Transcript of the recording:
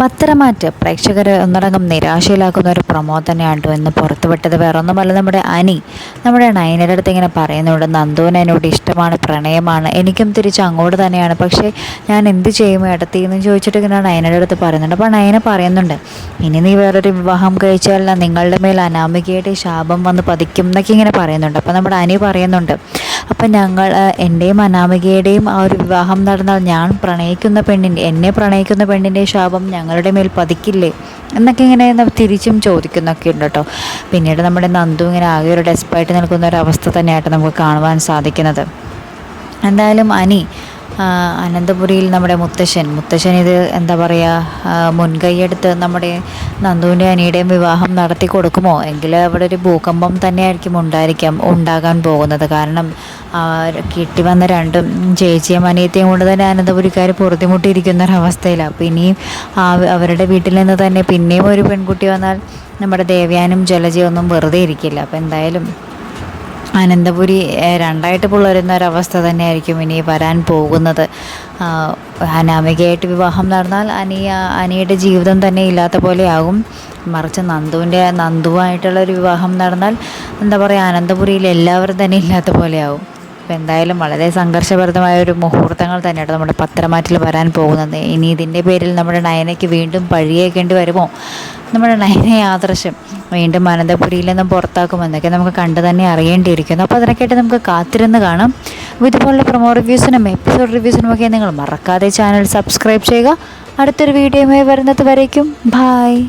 പത്തരമാറ്റ് പ്രേക്ഷകരെ ഒന്നടങ്കം നിരാശയിലാക്കുന്ന ഒരു പ്രമോ തന്നെയാണ് എന്ന് ഇന്ന് പുറത്തുവിട്ടത്. വേറെ ഒന്നുമല്ല നമ്മുടെ അനി നമ്മുടെ നയനയുടെ അടുത്ത് ഇങ്ങനെ പറയുന്നുണ്ട് നന്ദുവിന് എന്നോട് ഇഷ്ടമാണ് പ്രണയമാണ്. എനിക്കും തിരിച്ച് അങ്ങോട്ട് തന്നെയാണ്. പക്ഷേ ഞാൻ എന്ത് ചെയ്യും? ഇടത്തി എന്ന് ചോദിച്ചിട്ട് ഇങ്ങനെ നയനയുടെ അടുത്ത് പറയുന്നുണ്ട്. അപ്പോൾ നയന പറയുന്നുണ്ട് ഇനി നീ വേറൊരു വിവാഹം കഴിച്ചാൽ നിങ്ങളുടെ മേൽ അനാമികയുടെ ശാപം വന്ന് പതിക്കും എന്നൊക്കെ ഇങ്ങനെ പറയുന്നുണ്ട്. അപ്പോൾ നമ്മുടെ അനി പറയുന്നുണ്ട് അപ്പം ഞങ്ങൾ എന്റെ എന്റെയും അനാമികയുടെയും ആ ഒരു വിവാഹം നടന്നാൽ ഞാൻ പ്രണയിക്കുന്ന പെണ്ണിന്റെ എന്നെ പ്രണയിക്കുന്ന പെണ്ണിന്റെ ശാപം ഞങ്ങളുടെ മേൽ പതിക്കില്ലേ? എന്നൊക്കെ ഇങ്ങനെ തിരിച്ചും ചോദിക്കുന്നൊക്കെ ഉണ്ട് കേട്ടോ. പിന്നീട് നമ്മുടെ നന്ദു ഇങ്ങനെ ആകെ ഒരു ഡെസ്പായിട്ട് നിൽക്കുന്ന ഒരു അവസ്ഥ തന്നെയായിട്ട് നമുക്ക് കാണുവാൻ സാധിക്കുന്നത്. എന്തായാലും അനി അനന്തപുരിയിൽ നമ്മുടെ മുത്തശ്ശൻ. മുത്തശ്ശൻ ഇത് എന്താ പറയുക മുൻകൈയെടുത്ത് നമ്മുടെ നന്ദുവിന്റെ അനിയുടെയും വിവാഹം നടത്തി കൊടുക്കുമോ? എങ്കിൽ അവിടെ ഒരു ഭൂകമ്പം തന്നെയായിരിക്കും ഉണ്ടായിരിക്കാം ഉണ്ടാകാൻ പോകുന്നത്. കാരണം കിട്ടി വന്ന രണ്ടും ചേച്ചിയും അനിയത്തെയും കൊണ്ട് തന്നെ അനന്തപുരിക്കാർ പൊറുതിമുട്ടിയിരിക്കുന്ന ഒരവസ്ഥയിലാണ് അപ്പോൾ ഇനിയും അവരുടെ വീട്ടിൽ നിന്ന് തന്നെ പിന്നെയും ഒരു പെൺകുട്ടി വന്നാൽ നമ്മുടെ ദേവ്യാനും ജലജയൊന്നും വെറുതെ ഇരിക്കില്ല. അപ്പോൾ എന്തായാലും അനന്തപുരി രണ്ടായിട്ട് പുള്ളരുന്ന ഒരവസ്ഥ തന്നെയായിരിക്കും ഇനി വരാൻ പോകുന്നത്. അനാമികയായിട്ട് വിവാഹം നടന്നാൽ അനിയ അനിയുടെ ജീവിതം തന്നെ ഇല്ലാത്ത പോലെയാകും. മറിച്ച് നന്ദുവിന്റെ നന്ദുവായിട്ടുള്ളൊരു വിവാഹം നടന്നാൽ എന്താ പറയുക അനന്തപുരിയിൽ എല്ലാവരും തന്നെ ഇല്ലാത്ത പോലെയാകും അപ്പോൾ എന്തായാലും വളരെ സംഘർഷഭരിതമായ ഒരു മുഹൂർത്തങ്ങൾ തന്നെയാണ് നമ്മുടെ പത്രമാറ്റിൽ വരാൻ പോകുന്നത്. ഇനി ഇതിന്റെ പേരിൽ നമ്മുടെ നയനയ്ക്ക് വീണ്ടും പഴിയേക്കേണ്ടി വരുമോ? നമ്മുടെ നയനയെ ആദർശം വീണ്ടും അനന്തപുരിയിൽ നിന്നും പുറത്താക്കുമെന്നൊക്കെ നമുക്ക് കണ്ടു തന്നെ അറിയേണ്ടിയിരിക്കുന്നു. അപ്പോൾ അതിനൊക്കെയായിട്ട് നമുക്ക് കാത്തിരുന്ന് കാണാം. അപ്പോൾ ഇതുപോലുള്ള പ്രൊമോ റിവ്യൂസിനും എപ്പിസോഡ് റിവ്യൂസിനും ഒക്കെ നിങ്ങൾ മറക്കാതെ ചാനൽ സബ്സ്ക്രൈബ് ചെയ്യുക. അടുത്തൊരു വീഡിയോയുമായി വരുന്നത് വരേക്കും. ബായ്